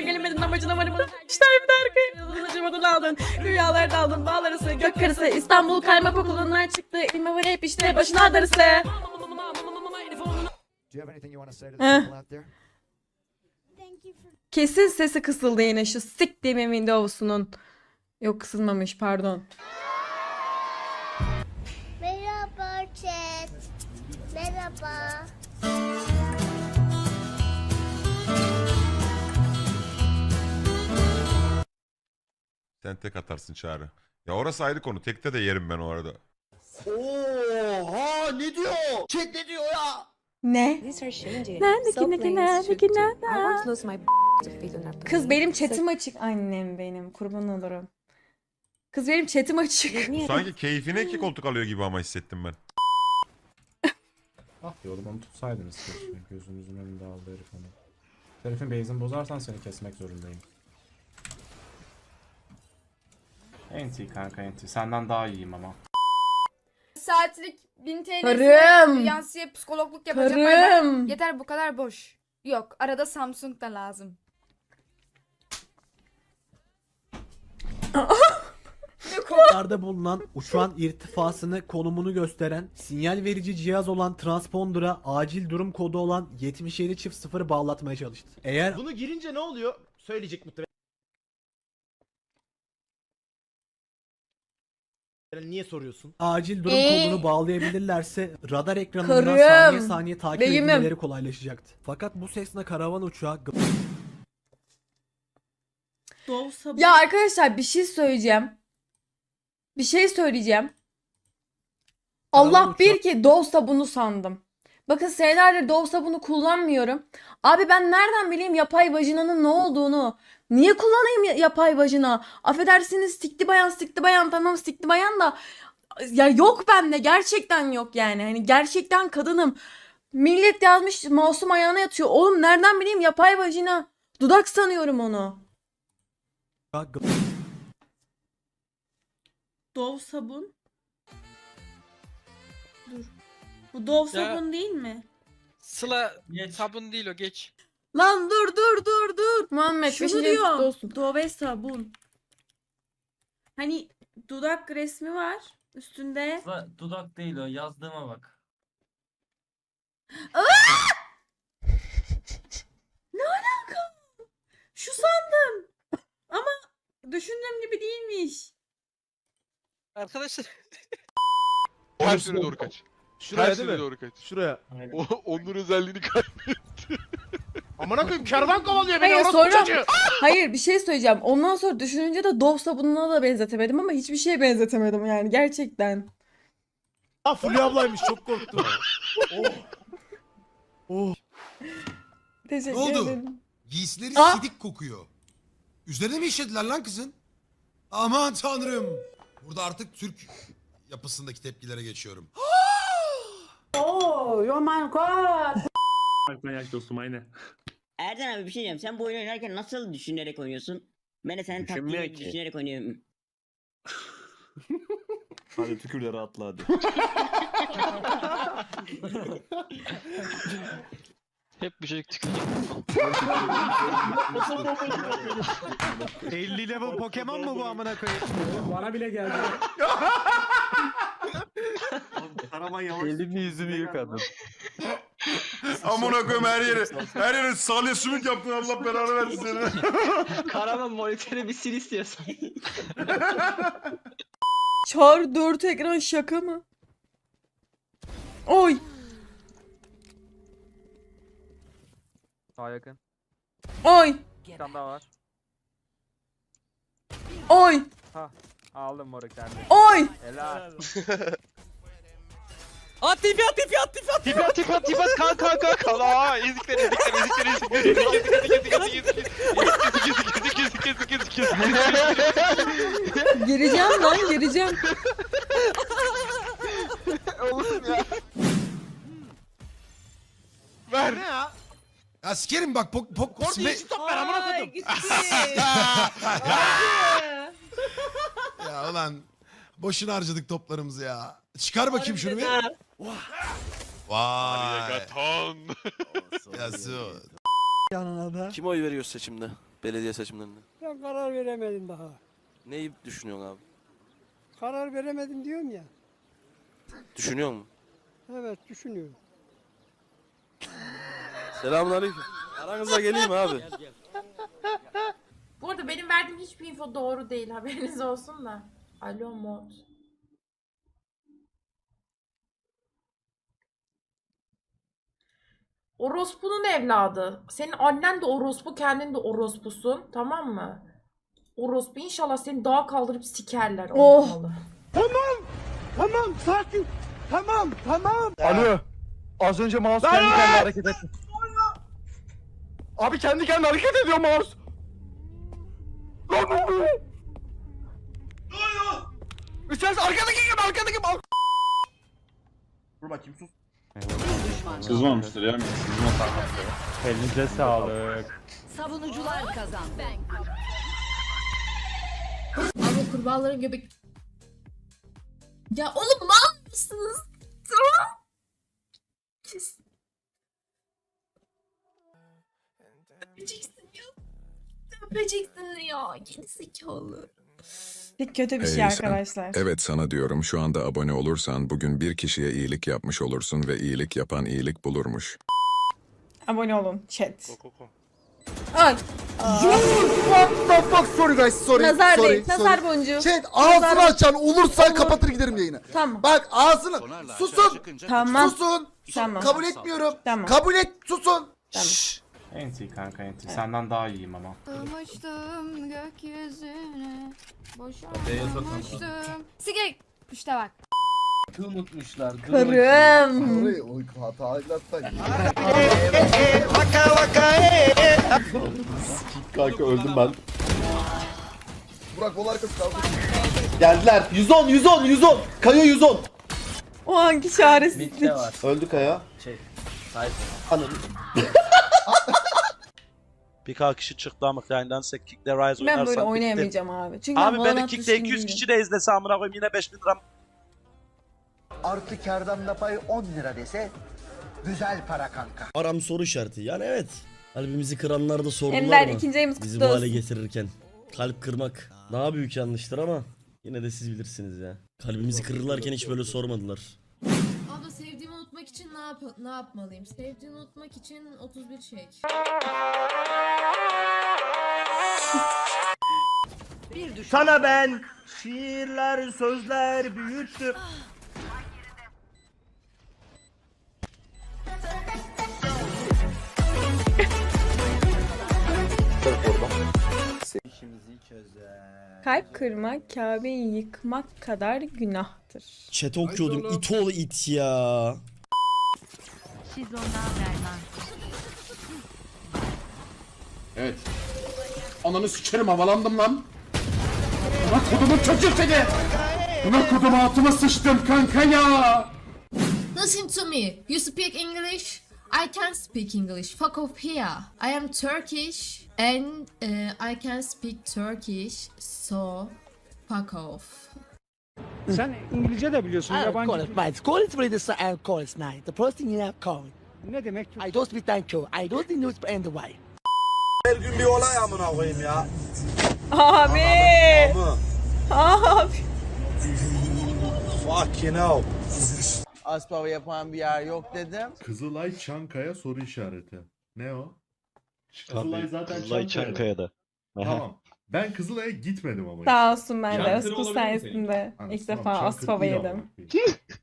Gelemedin amacına varım. İşte evde arkaya. Acımadın aldın. Rüyalar daldın. Bağlar arası. Gök karısı. İstanbul kaymak okulundan çıktı. İlme var hep işte. Başına darısı. Do you have anything you want to say to the Eh. people out there? Kesin sesi kısıldı yine şu siktiğimin Windows'unun. Yok kısılmamış pardon. Merhaba chat. Merhaba. Sen tek atarsın çağrı. Ya orası ayrı konu. Tekte de yerim ben o arada. Oha ne diyor? Chat ne diyor ya? Ne? These are changing. Nerede ki, ne ki, nerede is trick ki, too. nerede? I won't lose my to feed on our Kız benim chatim açık. Annem benim kurban olurum. Kız benim chatim açık. Sanki keyfine iki koltuk alıyor gibi ama hissettim ben. Ah diyorum onu tutsaydınız keşke. Gözünüzün önünde aldı herif onu. Herifin base'ini bozarsan seni kesmek zorundayım. Enti kanka enti. Senden daha iyiyim ama. saatlik 1000 TL Karım. Yansıya psikologluk yapacak. Bay bay. Karım. Yeter bu kadar boş. Yok arada Samsung da lazım. Uzaklarda bulunan uçağın irtifasını konumunu gösteren sinyal verici cihaz olan transpondera acil durum kodu olan 77 çift 0 bağlatmaya çalıştı. Eğer Bunu girince ne oluyor? Söyleyecek muhtemelen. Niye soruyorsun? acil durum Ee? kodunu bağlayabilirlerse radar ekranından Karım. saniye saniye takip Beyimim. edilmeleri kolaylaşacaktı. Fakat bu sesle karavan uçağı Ya arkadaşlar bir şey söyleyeceğim. Bir şey söyleyeceğim. Allah Karavan bir uçağı- ki Dove sabunu sandım. Bakın senelerdir Dove sabunu kullanmıyorum. Abi ben nereden bileyim yapay vajinanın ne olduğunu? Niye kullanayım ya- yapay vajina? Affedersiniz stikli bayan stikli bayan tamam stikli bayan da ya yok bende gerçekten yok yani. Hani gerçekten kadınım. Millet yazmış masum ayağına yatıyor. Oğlum nereden bileyim yapay vajina? Dudak sanıyorum onu. Dove sabun. Bu Dove Ya- sabun değil mi? Sıla sabun değil o geç. Lan dur dur dur dur. Muhammed Şunu beşinci diyor. kutlu olsun. Dove sabun. Hani dudak resmi var üstünde. Dudak değil o yazdığıma bak. Ne alaka? Şu sandım. Ama düşündüğüm gibi değilmiş. Arkadaşlar Tersine doğru kaç. Şuraya değil mi? doğru kaç. Şuraya. O, onun özelliğini kaybetti. Amına koyayım kervan kovalıyor beni Hayır, orospu sonra- çocuğu. Hayır bir şey söyleyeceğim. Ondan sonra düşününce de Dove sabununa da benzetemedim ama hiçbir şeye benzetemedim yani gerçekten. Ha Fulya ablaymış çok korktum. Teşekkür Ne oldu? ederim. Giysileri Aa! sidik kokuyor. Üzerine mi işlediler lan kızın? Aman tanrım. Burada artık Türk yapısındaki tepkilere geçiyorum. Oh, oh my god. yaş dostum aynı. Erden abi bir şey diyeyim. Sen bu oyunu oynarken nasıl düşünerek oynuyorsun? Ben de senin Düşünmüyor taktiğini ki. düşünerek oynuyorum. Hadi tükür de rahatla hadi. Hep bir şey tükürecek. 50 level Pokemon mu bu amına koyayım? Bana bile geldi. Karaman yavaş. Elini yüzünü yıkadın. Amına koyayım her yere. Her yere salya sümük yaptın Allah belanı versin seni. Karaman monitörü bir sil istiyorsan. Çağrı 4 ekran şaka mı? Oy. Daha yakın. Oy. Bir tane daha var. Oy. Aldım moruk kendini. Oy. Helal. At tipi at tipi at tipi at tipi at tipi at tipi at kan kan kan kan. Aa ezikler ezikler ezikler ezikler ezikler ezikler ezikler ezikler Gireceğim lan gireceğim. Oğlum ya. Ver. Ne ya? Ya sikerim bak pok pok Kordi sme- yeşil top ver amına koydum. ya ulan boşuna harcadık toplarımızı ya. Çıkar bakayım şunu bir. Vay. Arigaton. Yasu. yanına da. Kim oy veriyor seçimde? Belediye seçimlerinde. Ben karar veremedim daha. Neyi düşünüyorsun abi? Karar veremedim diyorum ya. Düşünüyor musun? Evet düşünüyorum. Selamünaleyküm. Aranıza geleyim abi. Bu arada benim verdiğim hiçbir info doğru değil haberiniz olsun da. Alo mod. Orospu'nun evladı. Senin annen de orospu, kendin de orospusun. Tamam mı? Orospu inşallah seni dağa kaldırıp sikerler. Oh. olmalı. Tamam sakin. Tamam tamam. Alo. Az önce mouse kendi kendine hareket etti. Abi kendi kendine hareket ediyor mouse. Lan ne oluyor? Ne oluyor? Üstelik arkadaki gibi arkadaki gibi. Dur bakayım sus. Sızmamıştır ya. Elinize sağlık. Savunucular kazandı. Ama kurbağaların göbek... Ya oğlum mal mısınız? Tamam. Kes. Öpeceksin ya. Öpeceksin ya. Geri zekalı. Pek kötü bir şey Hey, sen- arkadaşlar. Evet sana diyorum şu anda abone olursan bugün bir kişiye iyilik yapmış olursun ve iyilik yapan iyilik bulurmuş. Abone olun chat. Go. Ay. What the fuck sorry guys sorry. Nazar sorry, değil. Nazar boncuğu. Chat Nazar- ağzını açan olursa Olur. kapatır giderim yayını. Tamam. Bak ağzını susun. Tamam. Susun. Tamam. Kabul etmiyorum. Tamam. Kabul et susun. Tamam. Şşş. Enti kanka enti. Senden daha iyiyim ama. Durmuştum gökyüzüne. Boşanmıştım. Sigara. İşte bak. Karım. Orayı o hatayla Kanka öldüm ben. Burak bol arkası kaldı. Geldiler. 110 110 110. Kayo 110. O anki çaresizlik. Öldü Kaya. Ananı. Bir kadar kişi çıktı ama Klein'den size Kick'le Rise Ben böyle oynayamayacağım abi. Çünkü Abi ben beni düşkün 200 değilim. kişi de izlese amına koyayım yine 5000 lira. Artı kardan da pay 10 lira dese güzel para kanka. Aram soru işareti. Yani evet. Kalbimizi kıranlar da sordular Ender mı? ikinci ayımız Bizi kutlu bu hale olsun. getirirken. Kalp kırmak daha büyük yanlıştır ama yine de siz bilirsiniz ya. Kalbimizi kırırlarken hiç böyle sormadılar. Unutmak için ne, yap ne yapmalıyım? Sevdiğimi unutmak için 31 şey. Sana ben şiirler, sözler büyüttüm. Kalp kırmak, Kabe'yi yıkmak kadar günahtır. Chat okuyordum. it oğlu it ya. Evet. Ananı sikerim havalandım lan. Buna kodumun çocuğu seni. Buna kodum altıma sıçtım kanka ya. Listen to me. You speak English? I can speak English. Fuck off here. I am Turkish and uh, I can speak Turkish. So fuck off. Sen İngilizce de biliyorsun yabancı. Call it for this and call it night. The first thing you have called. Ne demek? I don't speak thank you. I don't think it's end why. Her gün bir olay amına koyayım ya. Abi! Abi! Fucking hell. Aspava yapan bir yer yok dedim. Kızılay Çankaya soru işareti. Ne o? Kızılay Çankaya'da. Tamam. Ben Kızılay'a gitmedim ama. Sağ olsun ben de olabilir mi sayesinde Anasını ilk satayım, defa Çankırı Aspava değil yedim.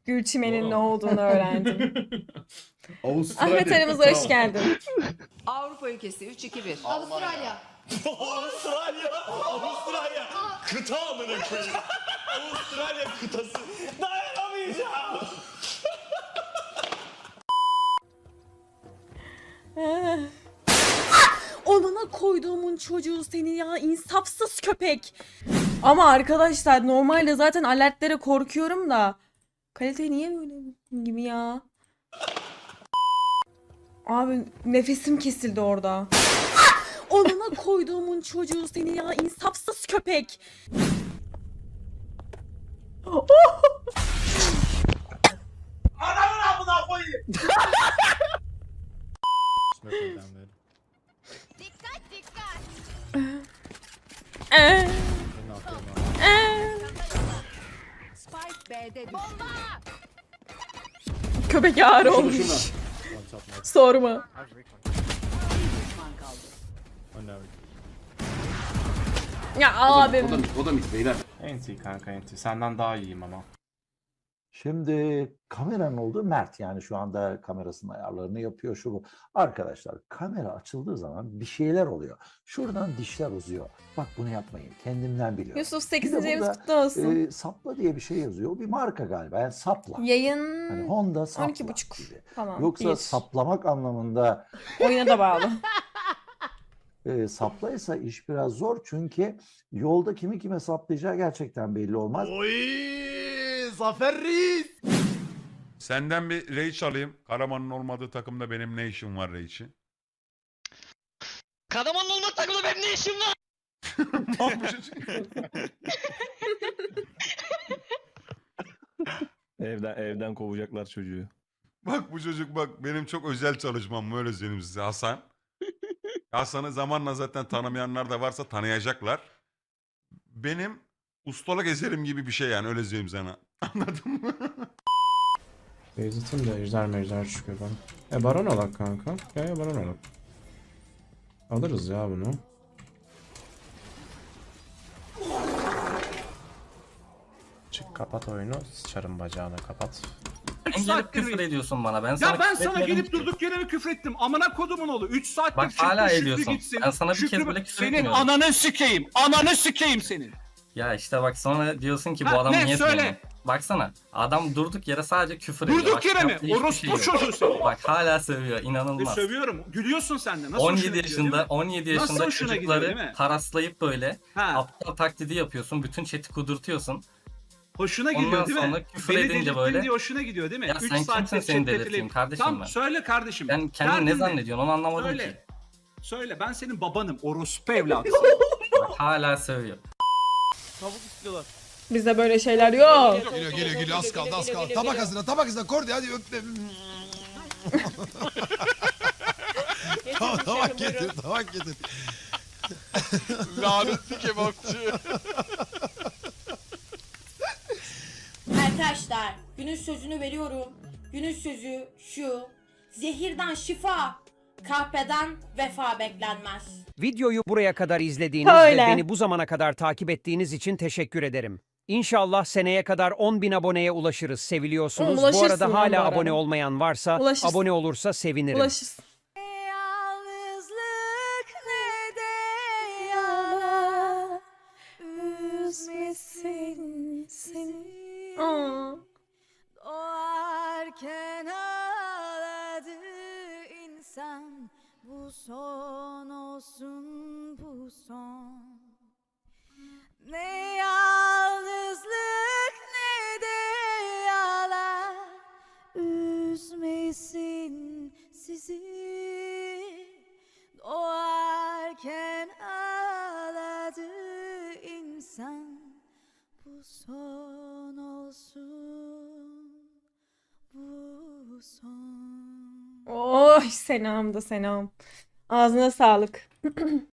Gülçimen'in ne olduğunu öğrendim. Avustralya. Ahmet aramıza hoş Tamam. geldin. Avrupa ülkesi 3-2-1. Avustralya. Avustralya. Avustralya. Kıta amına koyayım. Avustralya kıtası. Dayanamayacağım. Onuna koyduğumun çocuğu seni ya insafsız köpek. Ama arkadaşlar normalde zaten alertlere korkuyorum da. Kalite niye böyle gibi ya? Abi nefesim kesildi orada. Onuna koyduğumun çocuğu seni ya insafsız köpek. Köpek ağrı olmuş. One shot nice. Sorma. One hour. Ya abim. Enti kanka enti. Senden daha iyiyim ama. Şimdi kameranın olduğu Mert yani şu anda kamerasının ayarlarını yapıyor şu bu. Arkadaşlar kamera açıldığı zaman bir şeyler oluyor. Şuradan dişler uzuyor. Bak bunu yapmayın. Kendimden biliyorum. Yusuf Bir de 8. ayımız burada, kutlu olsun. e, sapla diye bir şey yazıyor. O bir marka galiba. Yani sapla. Yayın Hani Honda sapla 12.30 gibi. falan. Yoksa Bir. saplamak anlamında Oyuna da bağlı. e, saplaysa iş biraz zor. Çünkü yolda kimi kime saplayacağı gerçekten belli olmaz. Oy! Zafer Reis! Senden bir Rage alayım. Karaman'ın olmadığı takımda benim ne işim var Rage'in? Kadamanın olmaz takımda benim ne işim var? Evden evden kovacaklar çocuğu. Bak bu çocuk bak benim çok özel çalışmam mı öyle söyleyeyim size Hasan. Hasan'ı zamanla zaten tanımayanlar da varsa tanıyacaklar. Benim ustalık eserim gibi bir şey yani öyle söyleyeyim sana. Anladın mı? Beyzit'in de ejder mejder çıkıyor ben. E baron alak kanka. Ya ya baron alak. Alırız ya bunu. Çık kapat oyunu. Sıçarım bacağına kapat. gelip küfür ediyorsun bana. Ben Ya ben sana gelip durduk yere mi küfrettim? Amına kodumun oğlu. 3 saattir Bak hala Şükrü ediyorsun. gitsin. Ben sana bir kez Şükrü- bile küfür Senin etmiyorum. ananı sikeyim. Ananı sikeyim senin. Ya işte bak sonra diyorsun ki bu Ha, adam ne? niye Söyle. sevmiyor? Baksana adam durduk yere sadece küfür ediyor. Durduk Bak, yere mi? hiçbir Orospu şey yok. çocuğu seni. Bak hala seviyor E, inanılmaz. sövüyorum. Gülüyorsun sen de. Nasıl 17 hoşuna gidiyor, değil yaşında mi? 17 Nasıl yaşında hoşuna gidiyor, çocukları değil mi? böyle Ha, aptal taklidi yapıyorsun. Bütün chat'i kudurtuyorsun. hoşuna Ondan gidiyor değil mi? sonra küfür Beni edince delirttin böyle- diye hoşuna gidiyor değil mi? Ya Üç sen kimsin seni chatte delirteyim kardeşim Tamam ben? söyle kardeşim. Sen kendini ne Derdin zannediyorsun onu anlamadım Söyle. ki. Söyle ben senin babanım. Orospu evladısın. Bak hala seviyor. Tavuk istiyorlar. Bizde böyle şeyler yok. Geliyor geliyor geliyor az kaldı az kaldı. Tabak hazırla tabak hazırla Kordi hadi öp. Tamam, tabak getir tabak getir. Lanetli kebapçı. Arkadaşlar günün sözünü veriyorum. Günün sözü şu. Zehirden şifa, kahpeden vefa beklenmez. Videoyu buraya kadar izlediğiniz Öyle. ve beni bu zamana kadar takip ettiğiniz için teşekkür ederim. İnşallah seneye kadar 10.000 aboneye ulaşırız. Seviliyorsunuz. Oğlum, bu ulaşırsın arada hala abone olmayan varsa Ulaşırsın. abone olursa sevinirim. Ulaşırsın. Oy selam da selam. Ağzına sağlık.